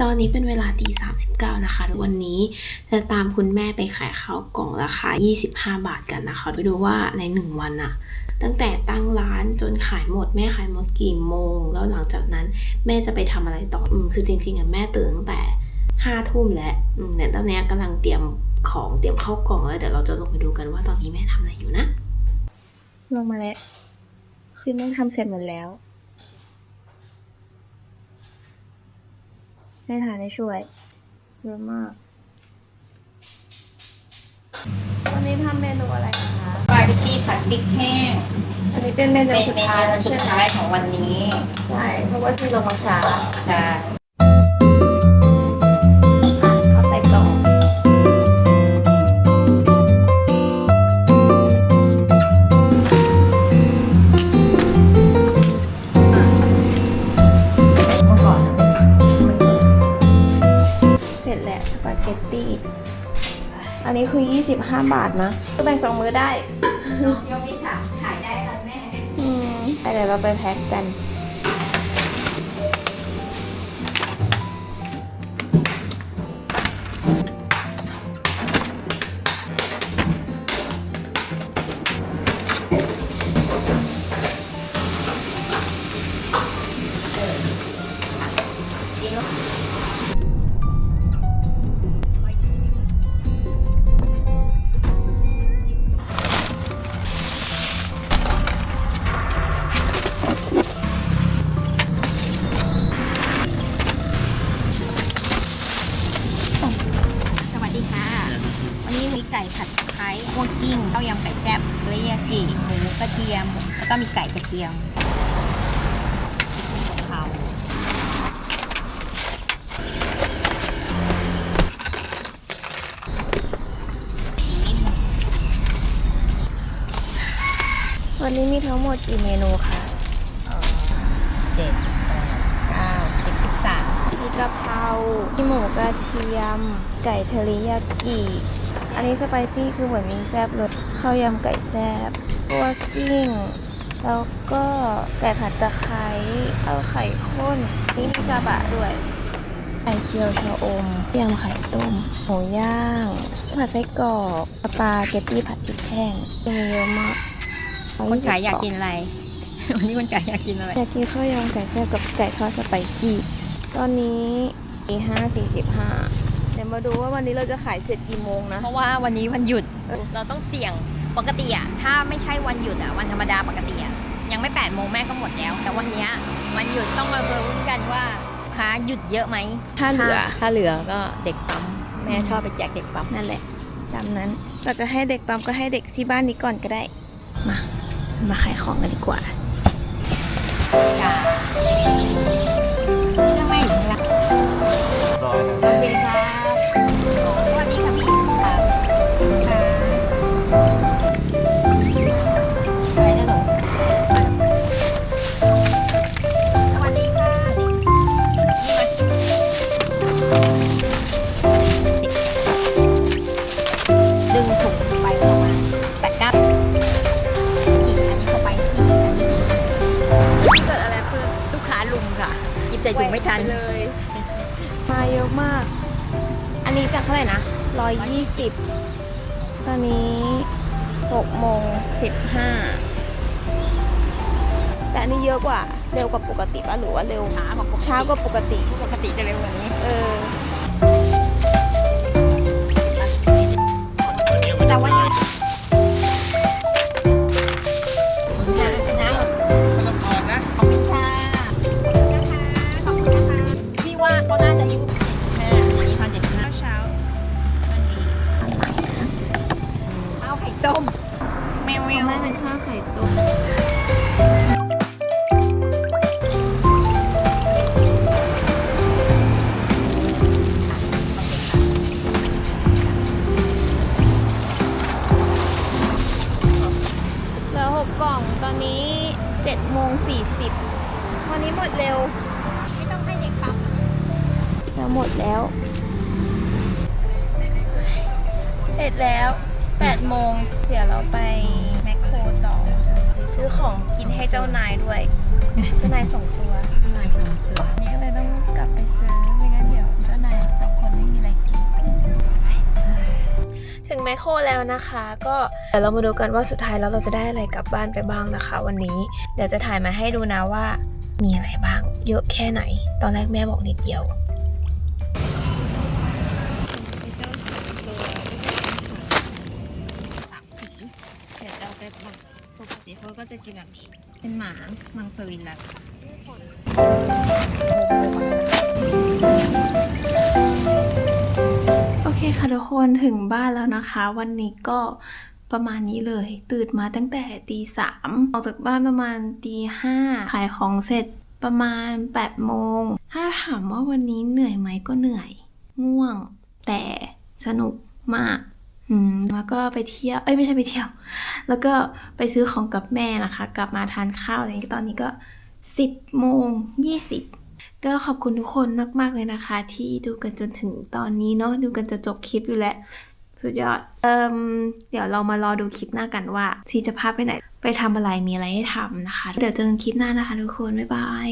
ตอนนี้เป็นเวลาตี39นะคะวันนี้จะตามคุณแม่ไปขายข้าวกล่องราคา 25 บาทกันนะคะ ไปดูว่าใน1วันอะตั้งแต่ตั้งร้านจนขายหมดแม่ขายหมดกี่โมง แล้วหลังจากนั้นแม่จะไปทำอะไรต่ออืมคือจริงๆอะแม่ตื่นตั้งแต่ห้าทุ่มแล้วอืมเนี่ยตอนนี้ยกำลังเตรียมของเตรียมข้าวกล่องแล้วเดี๋ยวเราจะลงไปดูกันว่าตอนนี้แม่ทำอะไรอยู่นะ ลงมาแล้ว คือแม่ทำเสร็จหมดแล้ว ให้ทานได้ช่วยเยอะมาก วันนี้ทำเมนูอะไรคะสปาเกตตี้ผัดพริกแห้งอันนี้เป็นเมนูเป็นสุดเมท้ายนูแล้วสุใช่ดไหมท้ายของวันนี้ ใช่เพราะว่าที่ลงมาช้า จะ อันนี้คือ 25 บาทนะก็แบ่งสองมื้อได้น้องโยมิค่ะขายได้ค่ะแม่อืมไปเดี๋ยวเราไปแพ็คกัน ก่ผัดตะไคร้คั่วกิ้งข้าวยำไก่แซ่บเรียากิหมูกระเทียม แล้วก็มีไก่กระเทียมของเขาวันนี้มีทั้งหมดกี่เมนูคะเจ็ดแปดเก้าสิบสิบสามมีกะเพรามีหมูกระเทียม ไก่เทอริยากิ อันนี้สไปซี่คือเหมือนมีแซบรสข้าวยำไก่แซบกัวกิ้ง แล้วก็ไก่ผัดตะไคร้ข้าวไข่ข้น นี่มีซาบะด้วย ไข่เจียวชะอมยำไข่ต้มหมูย่าง ผัดไส้กรอกสปาเกตตี้ผัดพริกแห้งมีเยอะมากคนขายอยากกินอะไร วันนี้คนขายอยากกินอะไร อยากกินข้าวยำไก่แซ่บกับไก่ทอดสไปซี่ ตอนนี้ตีห้าสี่สิบห้า เดี๋ยวมาดูว่าวันนี้เราจะขายเสร็จกี่โมงนะ เพราะว่าวันนี้วันหยุดเออเราต้องเสี่ยงปกติอะถ้าไม่ใช่วันหยุดอะวันธรรมดาปกติอะยังไม่8ปดโมงแม่ก็หมดแล้ว แต่วันเนี้ยวันหยุดต้องมาเลุ้นกันว่าลูกค้าหยุดเยอะไหมถ้าเหลือถ้าเหลือก็เด็กปั๊มแม่ชอบไปแจกเด็กปั๊มนั่นแหละตามนั้นเราจะให้เด็กปั๊มก็ให้เด็กที่บ้านนี้ก่อนก็ได้ มามาขายของกันดีกว่าจ้าเชื่อไหม ค้าลุมค่ะหยิบใส่ถุงไม่ทันปเลยมาเยอะมาก อันนี้จากเท่าไหร่นะร้อยยี่สิบตอนนี้หกโมงสิบห้าแต่อันนี้เยอะกว่า เร็วกว่าปกติป่ะหรือว่าเร็วช้ากว่าปกติช้ากว่าปกติ ปกติจะเร็วกว่านี้ เออ แต่ว่า ต้มแมวแมวไม่เป็นข้าวไข่ต้มเหลือหกกล่องตอนนี้เจ็ดโมงสี่สิบวันนี้หมดเร็ว ไม่ต้องให้เด็กปั๊มจะหมดแล้ว เสร็จแล้ว 8โมงเดี๋ยวเราไปแมคโครต่อ ซื้อของกินให้เจ้านายด้วย เจ้านายส่งตัว นายสองตัวนี่ก็เลยต้องกลับไปซื้อ ไม่งั้นเดี๋ยวเจ้านายสองคนไม่มีอะไรกิน ถึงแมคโครแล้วนะคะ ก็เดี๋ยวเรามาดูกันว่าสุดท้ายแล้วเราจะได้อะไรกลับบ้านไปบ้างนะคะ วันนี้ เดี๋ยวจะถ่ายมาให้ดูนะว่า มีอะไรบ้าง เยอะแค่ไหน ตอนแรกแม่บอกนิดเดียว จะกินแบบนี้เป็นหมามังสวินแล้วโอเคค่ะทุกคนถึงบ้านแล้วนะคะ วันนี้ก็ประมาณนี้เลย ตื่นมาตั้งแต่ตีสามออกจากบ้านประมาณตีห้าขายของเสร็จประมาณ8ปดโมง ถ้าถามว่าวันนี้เหนื่อยไหมก็เหนื่อย ง่วง แต่สนุกมาก อืมแล้วก็ไปเที่ยวเอ้ยไม่ใช่ไปเที่ยว แล้วก็ไปซื้อของกับแม่นะคะ กลับมาทานข้าวอะไรอย่างนี้ตอนนี้ก็10โมง20ก็ขอบคุณทุกคนมาก ๆ เลยนะคะ ที่ดูกันจนถึงตอนนี้เนาะดูกันจะจบคลิปอยู่แล้ว สุดยอดเอิมเดี๋ยวเรามารอดูคลิปหน้ากันว่าซีจะพาไปไหน ไปทำอะไรมีอะไรให้ทำนะคะ เดี๋ยวเจอกันคลิปหน้านะคะทุกคน บ๊ายบาย